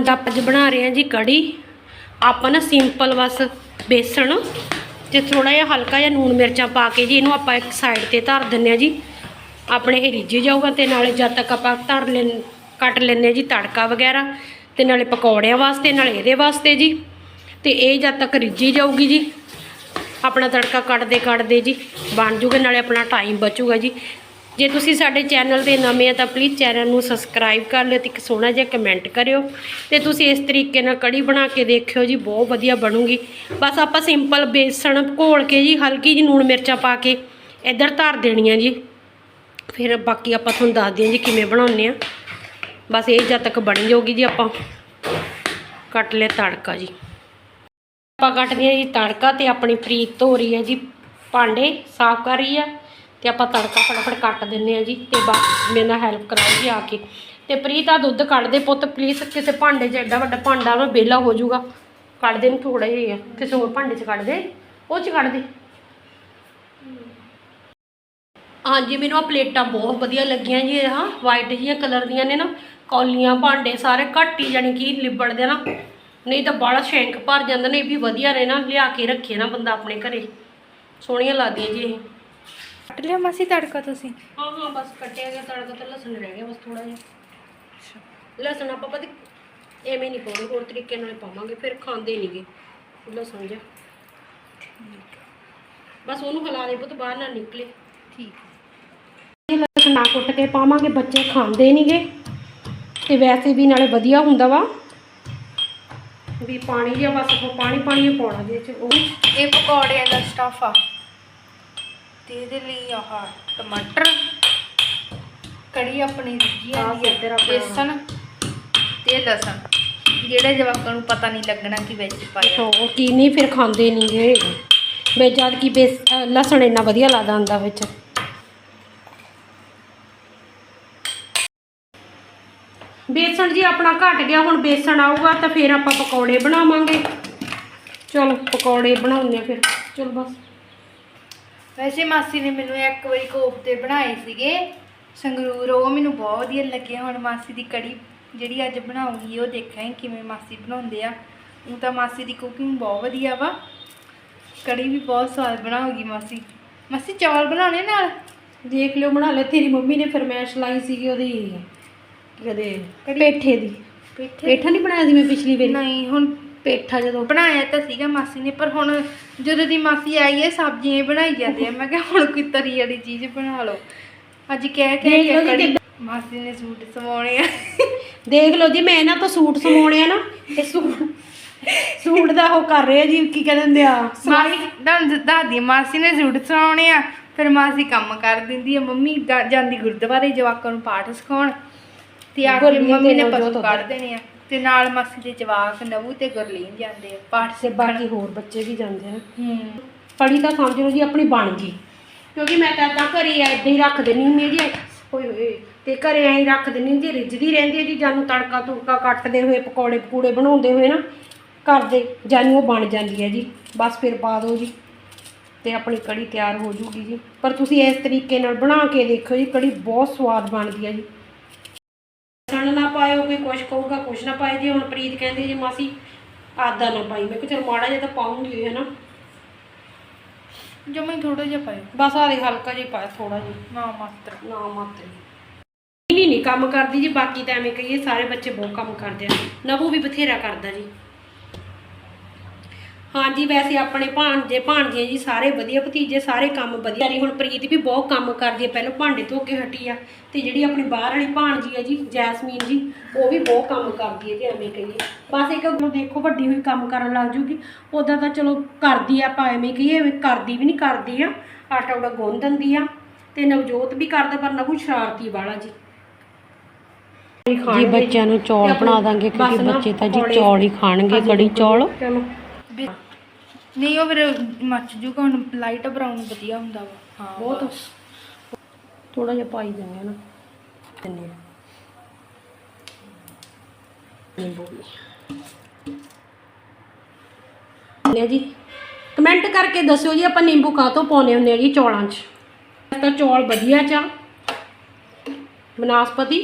ਅੱਜ ਆਪਾਂ ਅੱਜ ਬਣਾ ਰਹੇ ਹਾਂ ਜੀ ਕੜੀ। ਆਪਾਂ ਨਾ ਸਿੰਪਲ ਬਸ ਬੇਸਣ ਤੇ ਥੋੜਾ ਜਿਹਾ ਹਲਕਾ ਜਿਹਾ ਨੂਣ ਮਿਰਚਾਂ ਪਾ ਕੇ ਜੀ ਇਹਨੂੰ ਆਪਾਂ ਇੱਕ ਸਾਈਡ ਤੇ ਧਰ ਦਿੰਨੇ ਆ ਜੀ। ਆਪਣੇ ਇਹ ਰਿੱਝੀ ਜਾਊਗਾ ਤੇ ਨਾਲੇ ਜਦ ਤੱਕ ਆਪਾਂ ਧਰ ਲੈ, ਕੱਟ ਲੈਨੇ ਜੀ ਤੜਕਾ ਵਗੈਰਾ ਤੇ ਨਾਲੇ ਪਕੌੜਿਆਂ ਵਾਸਤੇ, ਨਾਲੇ ਇਹਦੇ ਵਾਸਤੇ ਜੀ। ਤੇ ਇਹ ਜਦ ਤੱਕ ਰਿੱਝੀ ਜਾਊਗੀ ਜੀ, ਆਪਣਾ ਤੜਕਾ ਕੱਟਦੇ ਕੱਟਦੇ ਜੀ ਬਣ ਜੂਗਾ, ਨਾਲੇ ਆਪਣਾ ਟਾਈਮ ਬਚੂਗਾ ਜੀ। ਜੇ ਤੁਸੀਂ ਸਾਡੇ ਚੈਨਲ ਤੇ ਨਵੇਂ ਆ ਤਾਂ ਪਲੀਜ਼ ਚੈਨਲ ਨੂੰ ਸਬਸਕ੍ਰਾਈਬ ਕਰ ਲਿਓ ਤੇ ਇੱਕ ਸੋਹਣਾ ਜਿਹਾ ਕਮੈਂਟ ਕਰਿਓ ਤੇ ਤੁਸੀਂ ਇਸ ਤਰੀਕੇ ਨਾਲ ਕੜੀ ਬਣਾ ਕੇ ਦੇਖਿਓ ਜੀ, ਬਹੁਤ ਵਧੀਆ ਬਣੂਗੀ। ਬਸ ਆਪਾਂ ਸਿੰਪਲ ਬੇਸਣ ਘੋਲ ਕੇ ਜੀ, ਹਲਕੀ ਜੀ ਨੂਣ ਮਿਰਚਾਂ ਪਾ ਕੇ ਇੱਧਰ ਧਰ ਦੇਣੀਆਂ ਜੀ। ਫਿਰ ਬਾਕੀ ਆਪਾਂ ਤੁਹਾਨੂੰ ਦੱਸਦੇ ਹਾਂ ਜੀ ਕਿਵੇਂ ਬਣਾਉਂਦੇ ਆ। ਬਸ ਇਹ ਜਦ ਤੱਕ ਬਣ ਜਾਊਗੀ ਜੀ ਆਪਾਂ ਕੱਟ ਲਿਆ ਤੜਕਾ ਜੀ। ਆਪਾਂ ਕੱਟਦੇ ਹਾਂ ਜੀ ਤੜਕਾ ਤੇ ਆਪਣੀ ਪ੍ਰੀਤ ਧੋ ਰਹੀ ਹੈ ਜੀ, ਭਾਂਡੇ ਸਾਫ਼ ਕਰ ਰਹੀ ਆ। ਤੇ ਆਪਾਂ ਤੜਕਾ ਫਟਾਫਟ ਕੱਟ ਦਿੰਨੇ ਆ ਜੀ ਤੇ ਬਾਕੀ ਮੇਰੇ ਨਾਲ ਹੈਲਪ ਕਰਾਓ ਜੀ ਆ ਕੇ। ਤੇ ਪ੍ਰੀਤ ਆ ਦੁੱਧ ਕੱਢ ਦੇ ਪੁੱਤ ਪਲੀਜ਼ ਕਿਸੇ ਭਾਂਡੇ 'ਚ ਐਡਾ ਵੱਡਾ ਭਾਂਡਾ ਨਾ ਵਿਹਲਾ ਹੋ ਜਾਊਗਾ। ਕੱਢ ਦੇ ਨੂੰ ਥੋੜਾ ਜਿਹਾ, ਕਿਸੇ ਹੋਰ ਭਾਂਡੇ 'ਚ ਕੱਢ ਦੇ। ਉਹ 'ਚ ਕੱਢ ਦੇ। ਹਾਂਜੀ, ਮੈਨੂੰ ਆ ਪਲੇਟਾਂ ਬਹੁਤ ਵਧੀਆ ਲੱਗੀਆਂ ਜੀ ਹਾਂ। ਵਾਈਟ ਜਿਹੀਆਂ ਕਲਰ ਦੀਆਂ ਨੇ ਨਾ, ਕੌਲੀਆਂ, ਭਾਂਡੇ ਸਾਰੇ ਘੱਟ ਹੀ ਜਾਣੀ ਕਿ ਲਿਬੜਦੇ ਨਾ। ਨਹੀਂ ਤਾਂ ਬਾਹਲਾ ਸ਼ੈਂਕ ਭਰ ਜਾਂਦਾ ਨੇ ਇਹ ਵੀ ਵਧੀਆ ਨੇ ਨਾ, ਲਿਆ ਕੇ ਰੱਖੇ ਨਾ ਬੰਦਾ ਆਪਣੇ ਘਰੇ। ਸੋਹਣੀਆਂ ਲੱਗਦੀਆਂ ਜੀ ਇਹ। ਕੱਟ ਲਿਆ ਮਾਸੀ ਤੜਕਾ ਤੁਸੀਂ। ਹਾਂ ਹਾਂ ਬਸ ਕੱਟਿਆ ਗਿਆ ਤੜਕਾ ਤੇ ਲਸਣ ਰਹਿ ਗਿਆ ਬਸ ਥੋੜਾ ਜਿਹਾ। ਲਸਣ ਆਪਾਂ ਪਤਾ ਐਵੇਂ ਨਹੀਂ ਪਾਉਣੀ ਹੋਰ ਤਰੀਕੇ ਨਾਲ ਪਾਵਾਂਗੇ ਫਿਰ ਖਾਂਦੇ ਨਹੀਂਗੇ ਲਸਣ ਜਿਹਾ। ਬਸ ਉਹਨੂੰ ਹਿਲਾ ਦੇ ਪੁੱਤ ਬਾਹਰ ਨਾ ਨਿਕਲੇ। ਠੀਕ ਇਹ ਲਸਣ ਨਾ ਕੁੱਟ ਕੇ ਪਾਵਾਂਗੇ ਬੱਚੇ ਖਾਂਦੇ ਨਹੀਂਗੇ ਤੇ ਵੈਸੇ ਵੀ ਨਾਲੇ ਵਧੀਆ ਹੁੰਦਾ ਵਾ। ਵੀ ਪਾਣੀ ਜਿਹਾ ਬਸ ਆਪਾਂ ਪਾਣੀ ਪਾਣੀ ਪਾਉਣਾ ਦੇ ਚ ਉਹ। ਇਹ ਪਕੌੜਿਆਂ ਦਾ ਸਟਫ ਆ। ਤੇ ਇਹਦੇ ਲਈ ਆਹ ਟਮਾਟਰ ਕੜੀ ਆਪਣੀ ਰਿੱਝੀ ਆਂਦੀ ਇੱਧਰ ਹੈ ਆਪਣਾ- ਬੇਸਣ ਤੇ ਲਸਣ। ਜਿਹੜੇ ਜਵਾਕਾਂ ਨੂੰ ਪਤਾ ਨਹੀਂ ਲੱਗਣਾ ਕਿ ਵਿੱਚ ਪਾਇਆ। ਉਹ ਕੀ ਨਹੀਂ ਫਿਰ ਖਾਂਦੇ ਨਹੀਂਗੇ ਵੇ ਜਦ ਕਿ ਬੇਸ ਲਸਣ ਇੰਨਾ ਵਧੀਆ ਲੱਗਦਾ ਹੁੰਦਾ ਵਿੱਚ। ਬੇਸਣ ਜੀ ਆਪਣਾ ਘਟ ਗਿਆ ਹੁਣ ਬੇਸਣ ਆਊਗਾ ਤਾਂ ਫਿਰ ਆਪਾਂ ਪਕੌੜੇ ਬਣਾਵਾਂਗੇ। ਚਲੋ ਪਕੌੜੇ ਬਣਾਉਂਦੇ ਆ ਫਿਰ। ਚਲੋ ਬਸ। ਵੈਸੇ ਮਾਸੀ ਨੇ ਮੈਨੂੰ ਇੱਕ ਵਾਰੀ ਕੋਫਤੇ ਬਣਾਏ ਸੀਗੇ ਸੰਗਰੂਰ ਉਹ ਮੈਨੂੰ ਬਹੁਤ ਵਧੀਆ ਲੱਗੇ। ਹੁਣ ਮਾਸੀ ਦੀ ਕੜੀ ਜਿਹੜੀ ਅੱਜ ਬਣਾਉਂਗੀ ਉਹ ਦੇਖਾਂਗੇ ਕਿਵੇਂ ਮਾਸੀ ਬਣਾਉਂਦੇ ਆ। ਉਹ ਤਾਂ ਮਾਸੀ ਦੀ ਕੁਕਿੰਗ ਬਹੁਤ ਵਧੀਆ ਵਾ। ਕੜੀ ਵੀ ਬਹੁਤ ਸਵਾਦ ਬਣਾਉਗੀ ਮਾਸੀ। ਮਾਸੀ ਚੌਲ ਬਣਾਉਣੇ ਨਾਲ? ਦੇਖ ਲਿਓ ਬਣਾ ਲੈ ਤੇਰੀ ਮੰਮੀ ਨੇ ਫਰਮੈਸ਼ ਲਾਈ ਸੀਗੀ ਉਹਦੀ। ਕਦੇ? ਪੇਠੇ ਦੀ। ਪੇਠੇ? ਪੇਠਾ ਨਹੀਂ ਬਣਾਇਆ ਸੀ ਮੈਂ ਪਿਛਲੀ ਵਾਰੀ? ਨਹੀਂ ਹੁਣ ਪੇਠਾ ਜਦੋਂ ਬਣਾਇਆ ਤਾਂ ਸੀਗਾ ਮਾਸੀ ਨੇ ਪਰ ਹੁਣ ਜਦੋਂ ਦੀ ਮਾਸੀ ਆਈ ਹੈ ਸਬਜ਼ੀਆਂ ਹੀ ਬਣਾਈ ਜਾਂਦੇ ਆ। ਮੈਂ ਕਿਹਾ ਹੁਣ ਕੋਈ ਤਰੀ ਵਾਲੀ ਚੀਜ਼ ਬਣਾ ਲਓ। ਅੱਜ ਕਹਿ ਕਹਿ ਦੇਖ ਲਓ ਕੇ ਜੀ ਕੜੀ ਮਾਸੀ ਨੇ ਸੂਟ ਸਵਾਉਣੇ ਆ। ਦੇਖ ਲਓ ਜੀ ਮੈਂ ਇਹਨਾਂ ਤੋਂ ਸੂਟ ਸਵਾਉਣੇ ਆ ਨਾ ਇਹ ਸੂਟ ਸੂਟ ਦਾ ਉਹ ਕਰ ਰਹੇ ਆ ਜੀ ਕੀ ਕਹਿੰਦੇ ਹੁੰਦੇ ਆ? ਮਾਸੀ ਤੁਹਾਨੂੰ ਦਾਦੀ ਮਾਸੀ ਨੇ ਸੂਟ ਸਵਾਉਣੇ ਆ ਫਿਰ ਮਾਸੀ ਕੰਮ ਕਰ ਦਿੰਦੀ ਆ। ਮੰਮੀ ਜਾ- ਜਾਂਦੀ ਗੁਰਦੁਆਰੇ ਜਵਾਕਾਂ ਨੂੰ ਪਾਠ ਸਿਖਾਉਣ ਤੇ ਆ ਕੇ ਮੰਮੀ ਨੇ ਤੇ ਪਸ਼ੂ ਨਵਜੋਤ ਕੱਢ ਦੇਣੇ ਆ। ਤੇ ਨਾਲ ਮਾਸੀ ਦੇ ਜਵਾਕ ਨਵੂ ਤੇ ਗੁਰਲੀਨ ਜਾਂਦੇ ਆ ਪਾਠ ਤੇ ਸਿੱਖਣ। ਬਾਕੀ ਹੋਰ ਬੱਚੇ ਵੀ ਜਾਂਦੇ ਆ। ਹੂੰ। ਪੜੀ ਤਾਂ ਸਮਝ ਲਓ ਜੀ ਆਪਣੀ ਬਣ ਗਈ। ਕਿਉਂਕਿ ਮੈਂ ਤਾਂ ਤਾਂ ਘਰੇ ਏਦਾਂ ਹੀ ਰੱਖ ਦਿੰਨੀ ਹੁੰਦੀ ਹਾਂ ਜੀ। ਹੋਏ ਹੋਏ ਤੇ ਘਰੇ ਐਂ ਹੀ ਰੱਖ ਦਿੰਨੀ ਹੁੰਦੀ ਰਿੱਝਦੀ ਰਹਿੰਦੀ ਹੈ ਜੀ। ਜਾਨੂੰ ਤੜਕਾ ਤੁੜਕਾ ਕੱਟਦੇ ਹੋਏ ਪਕੌੜੇ ਪਕੂੜੇ ਬਣਾਉਂਦੇ ਹੋਏ ਨਾ ਕਰਦੇ ਜਾਨੂੰ ਉਹ ਬਣ ਜਾਂਦੀ ਹੈ ਜੀ। ਬਸ ਫਿਰ ਪਾ ਦਿਓ ਜੀ ਤੇ ਆਪਣੀ ਕੜੀ ਤਿਆਰ ਹੋ ਜੂਗੀ ਜੀ। ਪਰ ਤੁਸੀਂ ਇਸ ਤਰੀਕੇ ਨਾਲ ਬਣਾ ਕੇ ਦੇਖਿਓ ਜੀ ਕੜੀ ਬਹੁਤ ਸਵਾਦ ਬਣਦੀ ਹੈ ਜੀ ਲਸਣ ਨਾ ਪਾਇਓ ਕੋਈ ਕੁਛ ਕਹੂਗਾ ਕੁਛ ਨਾ ਪਾਏ ਜੀ ਹੁਣ ਪ੍ਰੀਤ ਕਹਿੰਦੀ ਜੀ ਮਾਸੀ ਆਦਾ ਨਾ ਪਾਈ ਮੈਂ ਕਿਹਾ ਚਲ ਮਾੜਾ ਜਿਹਾ ਤਾਂ ਪਾਉਂਗੀ ਹੈ ਨਾ ਜਮਾ ਹੀ ਥੋੜਾ ਜਿਹਾ ਪਾਇਓ। ਬਸ ਆ ਦੇ ਹਲਕਾ ਜਿਹਾ ਪਾਇਆ ਥੋੜਾ ਜਿਹਾ। ਨਾ ਮਾਤਰ। ਨਾ ਮਾਤਰ। ਨਹੀਂ ਨਹੀਂ ਕੰਮ ਕਰਦੀ ਜੀ ਬਾਕੀ ਤਾਂ ਐਵੇਂ ਕਹੀਏ ਸਾਰੇ ਬੱਚੇ ਬਹੁਤ ਕੰਮ ਕਰਦੇ ਆ। ਨਵੂ ਵੀ ਬਥੇਰਾ ਕਰਦਾ ਜੀ। ਹਾਂਜੀ ਵੈਸੇ ਆਪਣੇ ਭਾਣਜੇ ਭਾਣਜੀਆਂ ਜੀ ਸਾਰੇ ਵਧੀਆ ਭਤੀਜੇ ਸਾਰੇ ਕੰਮ ਵਧੀਆ। ਜੀ ਹੁਣ ਪ੍ਰੀਤ ਵੀ ਬਹੁਤ ਕੰਮ ਕਰਦੀ ਹੈ ਪਹਿਲਾਂ ਭਾਂਡੇ ਧੋ ਕੇ ਹਟੀ ਆ ਤੇ ਜਿਹੜੀ ਆਪਣੀ ਬਾਹਰ ਵਾਲੀ ਭਾਣਜੀ ਹੈ ਜੀ ਜੈਸਮੀਨ ਜੀ ਉਹ ਵੀ ਬਹੁਤ ਕੰਮ ਕਰਦੀ ਹੈ ਤੇ ਐਵੇਂ ਕਹੀਏ। ਬਸ ਇੱਕ ਨੂੰ ਦੇਖੋ ਵੱਡੀ ਹੋਈ ਕੰਮ ਕਰਨ ਲੱਗ ਜੂਗੀ। ਉਦਾਂ ਤਾਂ ਚਲੋ ਕਰਦੀ ਆ ਆਪਾਂ ਐਵੇਂ ਕਹੀਏ ਐਵੇਂ ਕਰਦੀ ਵੀ ਨਹੀਂ ਕਰਦੀ ਆ। ਆਟਾ ਉਡਾ ਗੁੰਨ ਦਿੰਦੀ ਆ ਤੇ ਨਵਜੋਤ ਵੀ ਕਰਦਾ ਪਰ ਨਵੂ ਸ਼ਰਾਰਤੀ ਵਾਲਾ ਜੀ। ਜੀ ਬੱਚਿਆਂ ਨੂੰ ਚੌਲ ਬਣਾ ਦਾਂਗੇ ਕਿਉਂਕਿ ਬੱਚੇ ਤਾਂ ਜੀ ਚੌਲ ਹੀ ਖਾਣਗੇ ਕੜੀ ਚੌਲ। ਚਲੋ। ਨਹੀਂ ਉਹ ਫਿਰ ਮੱਚ ਜੂਗਾ ਹੁਣ ਲਾਈਟ ਬਰਾਊਨ ਵਧੀਆ ਹੁੰਦਾ ਵਾ। ਹਾਂ ਬਹੁਤ ਥੋੜਾ ਜਿਹਾ ਪਾਈ ਦਿੰਦੇ ਨਾ। ਦਿੰਦੇ ਨਿੰਬੂ ਵੀ ਨੇ ਜੀ ਕਮੈਂਟ ਕਰਕੇ ਦੱਸਿਓ ਜੀ ਆਪਾਂ ਨਿੰਬੂ ਕਾਹਤੋਂ ਪਾਉਨੇ ਹੁੰਦੇ ਆ ਜੀ ਚੌਲਾਂ 'ਚ? ਤਾਂ ਚੌਲ ਵਧੀਆ ਚਾ ਬਨਾਸਪਤੀ।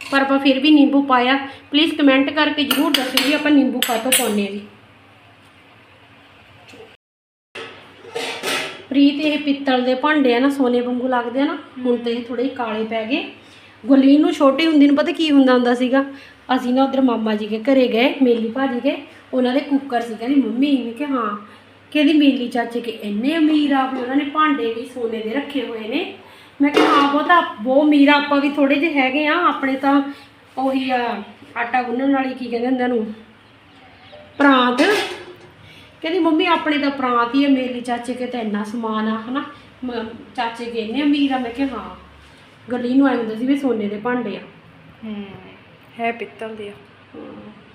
ਪਰ ਆਪਾਂ ਫਿਰ ਵੀ ਨਿੰਬੂ ਪਾਇਆ। ਪਲੀਜ਼ ਕਮੈਂਟ ਕਰਕੇ ਜਰੂਰ ਦੱਸਿਓ ਜੀ ਆਪਾਂ ਨਿੰਬੂ ਕਾਹਤੋਂ ਪਾਉਂਦੇ ਆ ਜੀ? ਪ੍ਰੀਤ ਇਹ ਪਿੱਤਲ ਦੇ ਭਾਂਡੇ ਆ ਨਾ, ਸੋਨੇ ਵਾਂਗੂ ਲੱਗਦੇ ਆ ਨਾ, ਹੁਣ ਤੇ ਇਹ ਥੋੜੇ ਕਾਲੇ ਪੈ ਗਏ। ਗੁਰਲੀਨ ਨੂੰ ਛੋਟੇ ਹੁੰਦੇ ਨੂੰ ਪਤਾ ਕੀ ਹੁੰਦਾ ਹੁੰਦਾ ਸੀਗਾ? ਅਸੀਂ ਨਾ ਉਧਰ ਮਾਮਾ ਜੀ ਕੇ ਘਰੇ ਗਏ, ਮੇਲੀ ਭਾਜੀ ਕੇ ਉਹਨਾਂ ਦੇ ਕੁੱਕਰ ਸੀ, ਕਹਿੰਦੀ, ਮੰਮੀ, ਮੈਂ ਕਿਹਾ, ਹਾਂ। ਕਹਿੰਦੀ, ਮੇਲੀ ਚਾਚੇ ਕੇ ਇੰਨੇ ਅਮੀਰ ਆ ਵੀ ਉਹਨਾਂ ਨੇ ਭਾਂਡੇ ਵੀ ਸੋਨੇ ਦੇ ਰੱਖੇ ਹੋਏ ਨੇ। ਮੈਂ ਕਿਹਾ, ਹਾਂ, ਬਹੁਤਾ ਬਹੁਤ ਅਮੀਰ ਆ, ਆਪਾਂ ਵੀ ਥੋੜੇ ਜਿਹੇ ਹੈਗੇ ਆ, ਆਪਣੇ ਤਾਂ ਉਹੀ ਆ, ਆਟਾ ਗੁੰਨਣ ਵਾਲੀ ਕੀ ਕਹਿੰਦੇ ਹੁੰਦੇ ਨੂੰ ਪ੍ਰਾਂਤ ਕਹਿੰਦੀ ਮੰਮੀ ਆਪਣੇ ਤਾਂ ਪ੍ਰਾਂਤ ਹੀ ਹੈ ਮੇਰੀ ਚਾਚੇ ਕੇ ਤਾਂ ਇੰਨਾ ਸਮਾਨ ਆ ਹਨਾ? ਮ- ਚਾਚੇ ਕੇ ਇੰਨੇ ਅਮੀਰ ਆ। ਮੈਂ ਕਿਹਾ ਹਾਂ। ਗਲੀ ਨੂੰ ਆਏ ਹੁੰਦੇ ਸੀ ਵੀ ਸੋਨੇ ਦੇ ਭਾਂਡੇ ਆ। ਹੂੰ ਹੈ ਪਿੱਤਲ ਦੇ ਆ। ਹਾਂ।